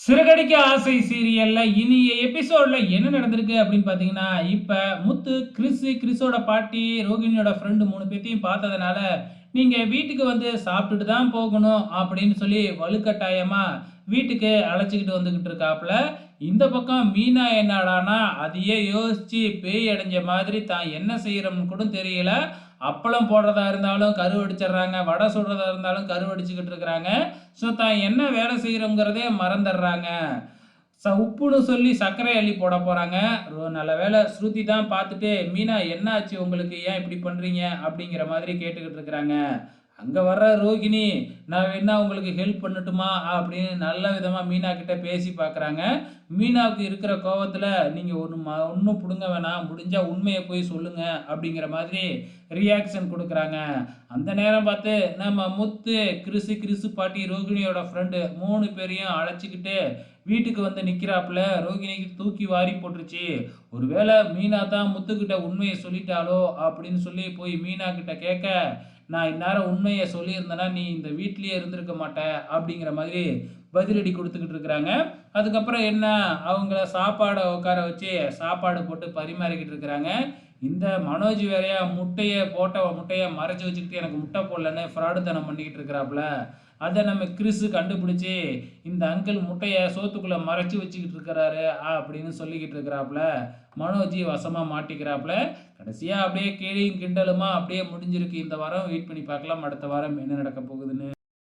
சிறகடிக்க ஆசை சீரியல்ல இனிய எபிசோட்ல என்ன நடந்திருக்கு அப்படின்னு பாத்தீங்கன்னா இப்ப முத்து கிறிஸ் கிறிஸோட பாட்டி ரோகிணியோட ஃப்ரெண்டு மூணு பேர்த்தையும் பார்த்ததுனால நீங்க வீட்டுக்கு வந்து சாப்பிட்டுட்டு தான் போகணும் அப்படின்னு சொல்லி வலுக்கட்டாயமா வீட்டுக்கு அழைச்சிக்கிட்டு வந்துக்கிட்டு இருக்காப்புல இந்த பக்கம் மீனா என்னடானா அதையே யோசித்து பேய் அடைஞ்ச மாதிரி தான் என்ன செய்கிறோம்னு கூட தெரியல. அப்பளம் போடுறதா இருந்தாலும் கருவடிச்சிடுறாங்க வடை சுடுறதா இருந்தாலும் கருவடிச்சுக்கிட்டு இருக்கிறாங்க. ஸோ தான் என்ன வேலை செய்கிறோங்கிறதே மறந்துடுறாங்க. ச உப்புன்னு சொல்லி சர்க்கரை அள்ளி போட போகிறாங்க நல்ல வேலை ஸ்ருதி தான் பார்த்துட்டு மீனா என்ன ஆச்சு உங்களுக்கு ஏன் இப்படி பண்ணுறீங்க அப்படிங்கிற மாதிரி கேட்டுக்கிட்டு இருக்கிறாங்க. அங்கே வர்ற ரோகிணி நான் வேணா உங்களுக்கு ஹெல்ப் பண்ணட்டுமா அப்படின்னு நல்ல விதமாக மீனா கிட்ட பேசி பார்க்குறாங்க மீனாவுக்கு இருக்கிற கோவத்தில் நீங்கள் ஒன்று ம ஒன்றும் பிடுங்க வேணாம். முடிஞ்சால் உண்மையை போய் சொல்லுங்கள் அப்படிங்கிற மாதிரி ரியாக்ஷன் கொடுக்குறாங்க. அந்த நேரம் பார்த்து நம்ம முத்து கிறிசு கிறிசு பாட்டி ரோகிணியோட ஃப்ரெண்டு மூணு பேரையும் அழைச்சிக்கிட்டு வீட்டுக்கு வந்து நிற்கிறாப்புல ரோகிணிக்கு தூக்கி வாரி போட்டுருச்சு. ஒருவேளை மீனா தான் முத்துக்கிட்ட உண்மையை சொல்லிட்டாலோ அப்படின்னு சொல்லி போய் மீனா கிட்ட கேட்க நான் இந்நேரம் உண்மையை சொல்லியிருந்தேன்னா நீ இந்த வீட்லேயே இருந்திருக்க மாட்ட அப்படிங்கிற மாதிரி பதிலடி கொடுத்துக்கிட்டு இருக்கிறாங்க. அதுக்கப்புறம் என்ன? அவங்கள சாப்பாடை உட்கார வச்சு சாப்பாடு போட்டு பரிமாறிக்கிட்டு இருக்கிறாங்க. இந்த மனோஜ் வேறையா முட்டையை போட்ட முட்டையை மறைச்சி வச்சுக்கிட்டு எனக்கு முட்டை போடலன்னு ஃப்ராடுத்தனம் பண்ணிக்கிட்டு இருக்கிறாப்புல. அதை நம்ம கிறிஸு கண்டுபிடிச்சி இந்த அங்கிள் முட்டையை சோத்துக்குள்ளே மறைச்சி வச்சுக்கிட்டு இருக்கிறாரு அப்படின்னு சொல்லிக்கிட்டு இருக்கிறாப்புல மனோஜி வசமாக மாட்டிக்கிறாப்புல. கடைசியாக அப்படியே கேலியும் கிண்டலுமா அப்படியே முடிஞ்சிருக்கு. இந்த வாரம் வெயிட் பண்ணி பார்க்கலாம். அடுத்த வாரம் என்ன நடக்க போகுதுன்னு.